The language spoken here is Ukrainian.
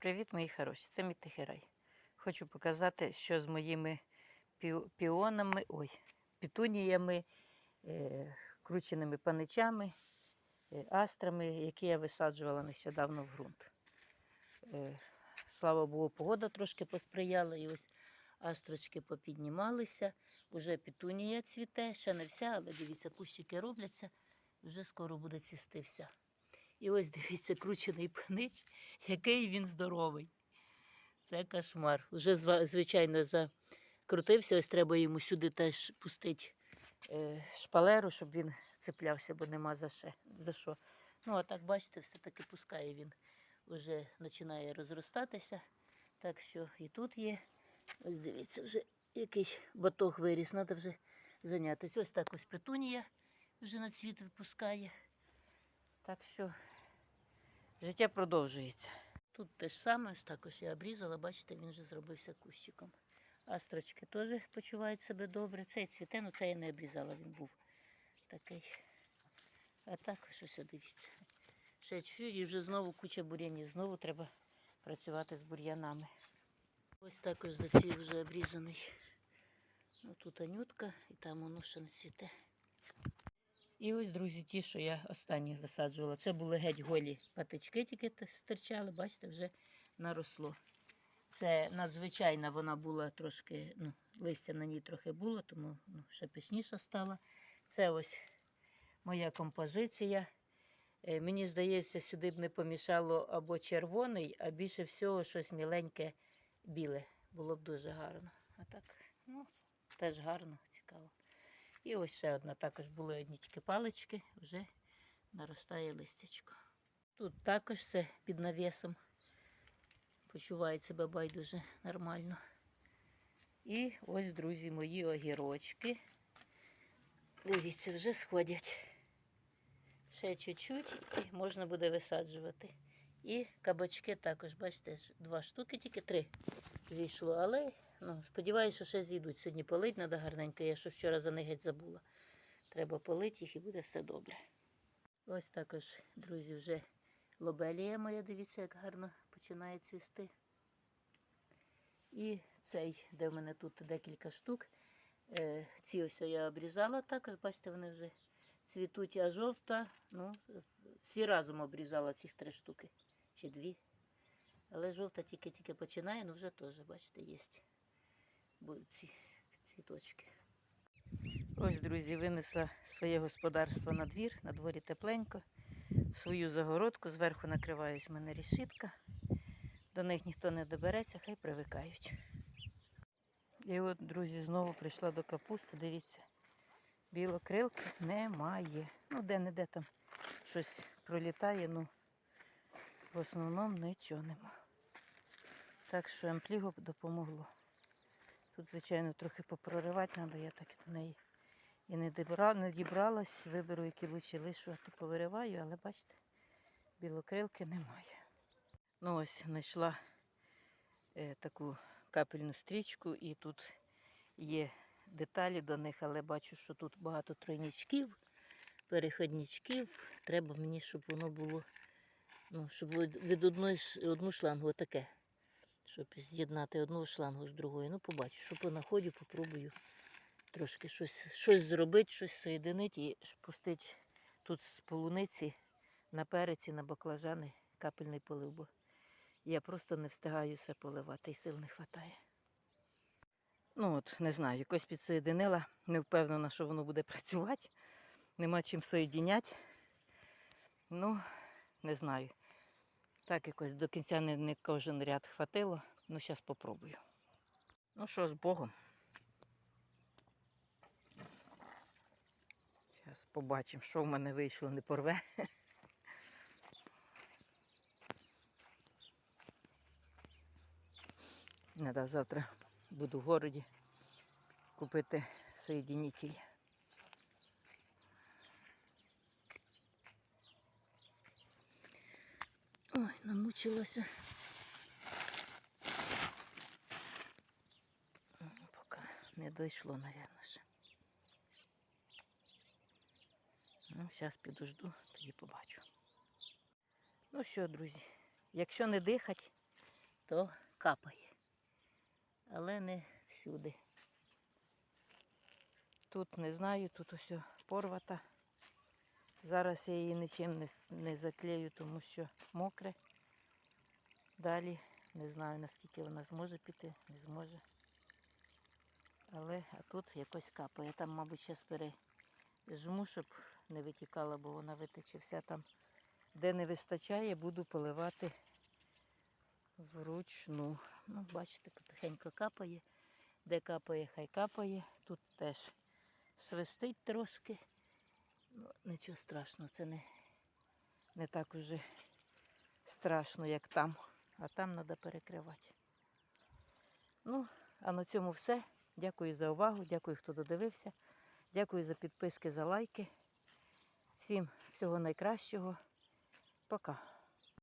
Привіт, мої хороші! Це мій тихий. Хочу показати, що з моїми піонами, ой, пітуніями, е, крученими паничами, е, астрами, які я висаджувала нещодавно в ґрунт. Е, слава Богу, погода трошки посприяла, і ось астрочки попіднімалися. Уже пітунія цвіте, ще не вся, але дивіться, кущики робляться, вже скоро буде цвісти вся. І ось дивіться, кручений панич, який він здоровий. Це кошмар. Уже, звичайно, закрутився. Ось треба йому сюди теж пустити е, шпалеру, щоб він цеплявся, бо нема за, ще, за що. Ну, а так, бачите, все-таки пускає він. Вже починає розростатися. Так що і тут є. Ось дивіться, вже якийсь батог виріс, треба вже зайнятися. Ось так ось петунія вже на цвіт випускає. Так що життя продовжується. Тут те ж саме, також я обрізала, бачите, він вже зробився кущиком. Астрочки теж почувають себе добре. Цей цвіте, ну це я не обрізала, він був такий. А так, ось дивіться. Ще чуть і вже знову куча бур'янів. Знову треба працювати з бур'янами. Ось також зацвів вже обрізаний. Ну, тут анютка і там воно ще не цвіте. І ось, друзі, ті, що я останні висаджувала. Це були геть голі патички, тільки стирчали, бачите, вже наросло. Це надзвичайна вона була трошки, ну, листя на ній трохи було, тому ну, ще пишніша стала. Це ось моя композиція. Е, Мені здається, сюди б не помішало або червоний, а більше всього щось міленьке біле. Було б дуже гарно. А так, ну, теж гарно. І ось ще одна також були одні тільки палички, вже наростає листячко. Тут також все під навісом. Почувають себе байдуже нормально. І ось, друзі, мої огірочки. Дивіться, вже сходять. Ще чуть-чуть і можна буде висаджувати. І кабачки також, бачите, два штуки, тільки три зійшло. Але ну, сподіваюся, що ще зійдуть. Сьогодні полить треба гарненько. Я що вчора за них геть забула. Треба полити їх і буде все добре. Ось також, друзі, вже лобелія моя, дивіться, як гарно починає цвісти. І цей, де в мене тут декілька штук. Е, ці ось я обрізала також, бачите, вони вже цвітуть, а жовта, ну, всі разом обрізала цих три штуки чи дві. Але жовта тільки-тільки починає, ну вже теж, бачите, є будуть ці цвіточки. Ось, друзі, винесла своє господарство на двір, на дворі тепленько, в свою загородку, зверху накривають в мене рішітка. До них ніхто не добереться, хай привикають. І от, друзі, знову прийшла до капусти, дивіться, білокрилки немає. Ну, де-не-де там щось пролітає, ну в основному нічого нема. Так що емпліго допомогло. Тут, звичайно, трохи попроривати треба, я так до неї і не, дібралась. Виберу, які лучі лишу, то повириваю, але бачите, білокрилки немає. Ну ось знайшла е, таку капельну стрічку і тут є деталі до них, але бачу, що тут багато тройничків, переходничків. Треба мені, щоб воно було, ну, щоб від одної одну шлангу отаке. Щоб з'єднати одну шлангу з другою. Ну, побачу, що понаходю, попробую трошки щось, щось зробити, щось соєдинити і пустити тут з полуниці на переці, на баклажани капельний полив, бо я просто не встигаю все поливати і сил не вистачає. Ну от, не знаю, якось підсоєдинила, не впевнена, що воно буде працювати. Нема чим соєдіняти. Ну, не знаю. Так якось до кінця не, не кожен ряд хватило. Ну, зараз попробую. Ну що, з Богом. Зараз побачимо, що в мене вийшло, не порве. Надо завтра буду в городі купити соєдинитель. Ой, намучилася. Поки не дійшло, мабуть, ще. Ну, зараз підожду, тоді побачу. Ну що, друзі, якщо не дихать, то капає. Але не всюди. Тут не знаю, тут усе порвата. Зараз я її нічим не, не заклею, тому що мокре. Далі не знаю, наскільки вона зможе піти, не зможе. Але а тут якось капає. Там, мабуть, зараз пережму, щоб не витікала, бо вона витече вся там. Де не вистачає, буду поливати вручну. Ну, бачите, потихеньку капає. Де капає, хай капає. Тут теж свистить трошки. Нічого страшного, це не, не так уже страшно, як там. А там треба перекривати. Ну, а на цьому все. Дякую за увагу, дякую, хто додивився. Дякую за підписки, за лайки. Всім всього найкращого. Пока.